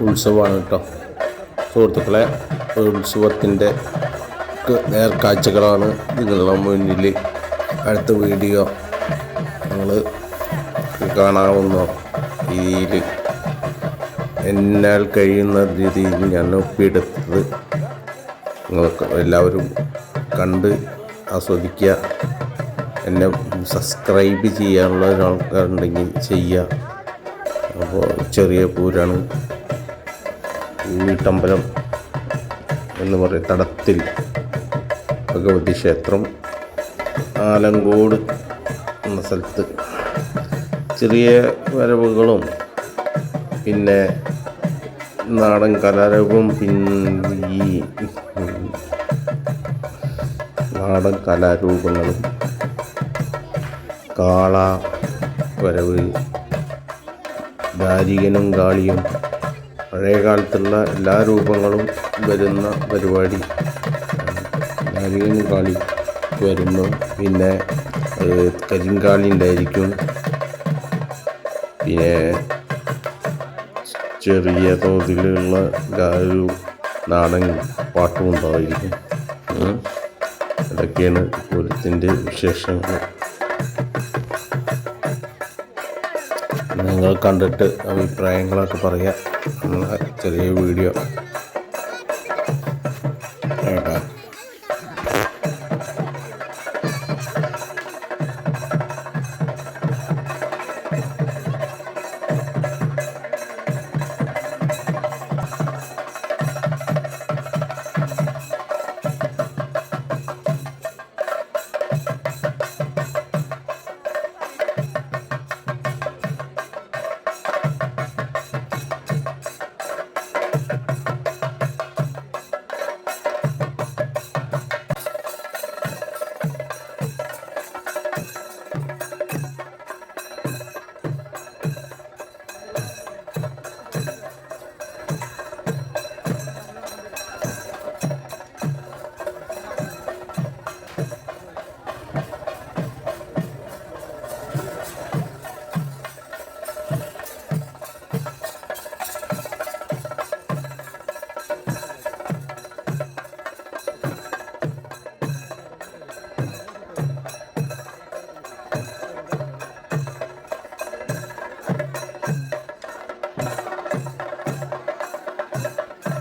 ഉത്സവമാണ് കേട്ടോ. സുഹൃത്തുക്കളെ ഉത്സവത്തിന്റെ നേർക്കാഴ്ചകളാണ് നിങ്ങളുടെ മുന്നിൽ. അടുത്ത വീഡിയോ നിങ്ങൾ കാണാവുന്ന രീതിയിൽ എന്നാൽ കഴിയുന്ന രീതിയിൽ ഞാൻ ഒപ്പിയെടുത്തത് നിങ്ങൾക്ക് എല്ലാവരും കണ്ട് ആസ്വദിക്കുക. എന്നെ സബ്സ്ക്രൈബ് ചെയ്യാനുള്ള ഒരാൾക്കാരുണ്ടെങ്കിൽ ചെയ്യുക. അപ്പോൾ ചെറിയ പൂരാണ്. വീട്ടമ്പലം എന്ന് പറയും തടത്തിൽ ഭഗവതി ക്ഷേത്രം ആലങ്കോട് എന്ന സ്ഥലത്ത് ചെറിയ വരവുകളും പിന്നെ നാടൻ കലാരൂപം പിന്നെ ഈ നാടൻ കലാരൂപങ്ങളും കാള വരവ് ദാരികനും കാളിയും പഴയ കാലത്തുള്ള എല്ലാ രൂപങ്ങളും വരുന്ന പരിപാടി. ദാരികനും കളി വരുന്നു. പിന്നെ കരിങ്കാളി ഉണ്ടായിരിക്കും. പിന്നെ ചെറിയ തോതിലുള്ള ഒരു നാടൻ പാട്ടും ഉണ്ടായിരിക്കും. അതൊക്കെയാണ് പൂരത്തിന്റെ വിശേഷങ്ങൾ. നിങ്ങൾ കണ്ടിട്ട് അഭിപ്രായങ്ങളൊക്കെ പറയാം. ചെറിയ വീഡിയോ.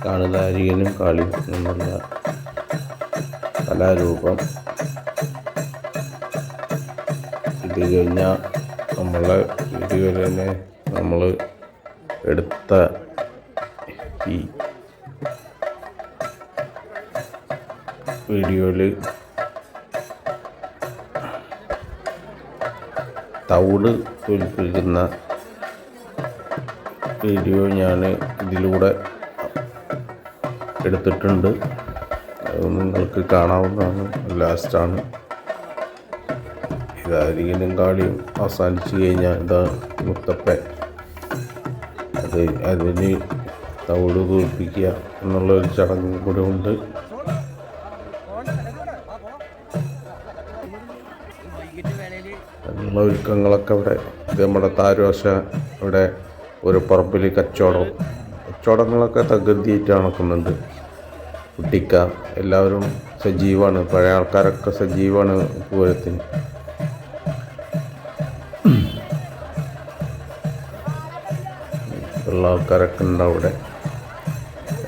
കാണുതാരികനും കാളി എന്നുള്ള കലാരൂപം ഇത് കഴിഞ്ഞാൽ നമ്മളെ വീഡിയോയിൽ തന്നെ നമ്മൾ എടുത്ത ഈ വീഡിയോയിൽ തവിട് തോൽപ്പിക്കുന്ന വീഡിയോ ഞാൻ ഇതിലൂടെ എടുത്തിട്ടുണ്ട്. നിങ്ങൾക്ക് കാണാവുന്നതാണ്. ലാസ്റ്റാണ് ഇതാരികനും കാളിയും അവസാനിച്ച് കഴിഞ്ഞാൽ ഇതാ മുത്തപ്പൻ. അത് അതിന് തവിട് തോൽപ്പിക്കുക എന്നുള്ളൊരു ചടങ്ങും കൂടെ ഉണ്ട്. അതിനുള്ള ഒരുക്കങ്ങളൊക്കെ ഇവിടെ. നമ്മുടെ താരോശ ഇവിടെ ഒരു പറമ്പിൽ കച്ചവടം. കച്ചവടങ്ങളൊക്കെ തകൃതിയായിട്ട് നടക്കുന്നുണ്ട്. കുട്ടിക്ക എല്ലാവരും സജീവമാണ് പഴയ ആൾക്കാരൊക്കെ സജീവമാണ് പൂരത്തിന്. ഉള്ള ആൾക്കാരൊക്കെ ഉണ്ട് അവിടെ.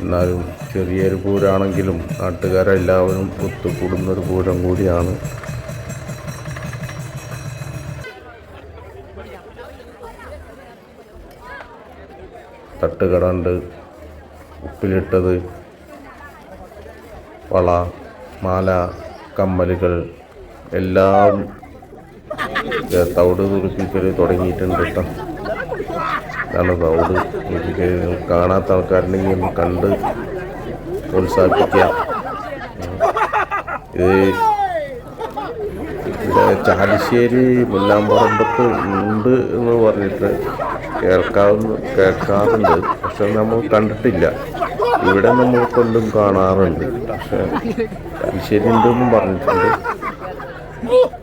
എന്നാലും ചെറിയൊരു പൂരാണെങ്കിലും നാട്ടുകാരെല്ലാവരും ഒത്തുകൂടുന്നൊരു പൂരം കൂടിയാണ്. തട്ടുകട ഉണ്ട് ഉപ്പിലിട്ടത് വള മാല കമ്മലുകൾ എല്ലാം തവിട് തുറപ്പിക്കൽ തുടങ്ങിയിട്ടുണ്ട് കേട്ടോ ഇതാണ് തവിട് തുറപ്പിക്കൽ കാണാത്ത ആൾക്കാരുണ്ടെങ്കിൽ ഒന്ന് കണ്ട് പ്രോത്സാഹിപ്പിക്കുക. ഇത് ഇവിടെ ചാലിശ്ശേരി മുല്ലാമ്പറമ്പത്ത് ഉണ്ട് എന്ന് പറഞ്ഞിട്ട് കേൾക്കാവുന്ന കേൾക്കാറുണ്ട്. പക്ഷെ നമ്മൾ കണ്ടിട്ടില്ല. ഇവിടെ നമ്മൾ കൊണ്ടും കാണാറുണ്ട്. പക്ഷെ ചാലിശ്ശേരി ഉണ്ടെന്നും പറഞ്ഞിട്ടുണ്ട്.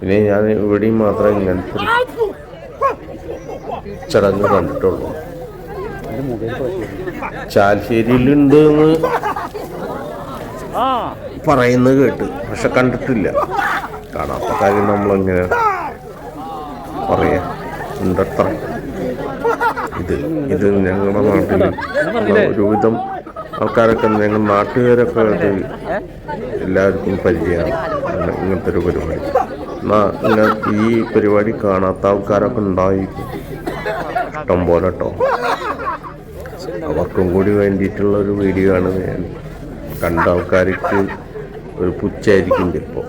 പിന്നെ ഞാൻ ഇവിടെയും മാത്രമേ ഇങ്ങനത്തെ ചടങ്ങ് കണ്ടിട്ടുള്ളൂ. ചാലിശ്ശേരിയിലുണ്ട് എന്ന് പറയുന്നത് കേട്ട്. പക്ഷെ കണ്ടിട്ടില്ല. കാണാത്ത കാര്യം നമ്മളെങ്ങനെ പറയാ. ഉണ്ടത്ര. ഇത് ഇത് ഞങ്ങളുടെ നാട്ടിൽ ഒരുവിധം ആൾക്കാരൊക്കെ ഞങ്ങൾ നാട്ടുകാരൊക്കെ ഇത് എല്ലാവർക്കും പരിചയമാണ്. ഇങ്ങനത്തെ ഒരു പരിപാടി. എന്നാ ഇങ്ങനെ ഈ പരിപാടി കാണാത്ത ആൾക്കാരൊക്കെ ഉണ്ടായിരിക്കും. ഇഷ്ടം പോലെ കേട്ടോ അവർക്കും കൂടി വേണ്ടിയിട്ടുള്ള ഒരു വീഡിയോ ആണ് കണ്ട ആൾക്കാർക്ക് ഒരു പുച്ഛായിരിക്കും ചിലപ്പോൾ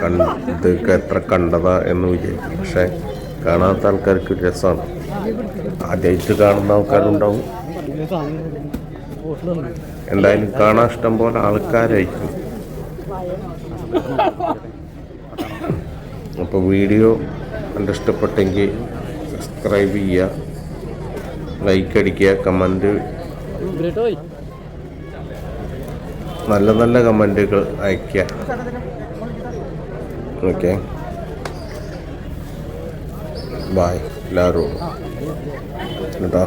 കണ്ട് എത്ര കണ്ടതാ എന്ന് വിചാരിക്കും. പക്ഷേ കാണാത്ത ആൾക്കാർക്ക് രസമാണ് ആദ്യമായിട്ട് കാണുന്ന ആൾക്കാരുണ്ടാവും. എന്തായാലും കാണാൻ ഇഷ്ടം പോലെ ആൾക്കാരായിരിക്കും. അപ്പോൾ വീഡിയോ കണ്ട് ഇഷ്ടപ്പെട്ടെങ്കിൽ സബ്സ്ക്രൈബ് ചെയ്യുക ലൈക്ക് അടിക്കുക കമന്റ് നല്ല നല്ല കമന്റുകൾ അയയ്ക്കുക. ഓക്കെ ബായ് എല്ലാവരും കേട്ടോ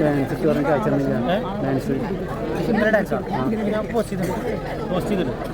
ഡാൻസ് പറഞ്ഞ കാഴ്ച ഡാൻസ് ഞാൻ പോസ്റ്റ് ചെയ്തിട്ടുണ്ട്. പോസ്റ്റ് ചെയ്തിട്ടുണ്ട്.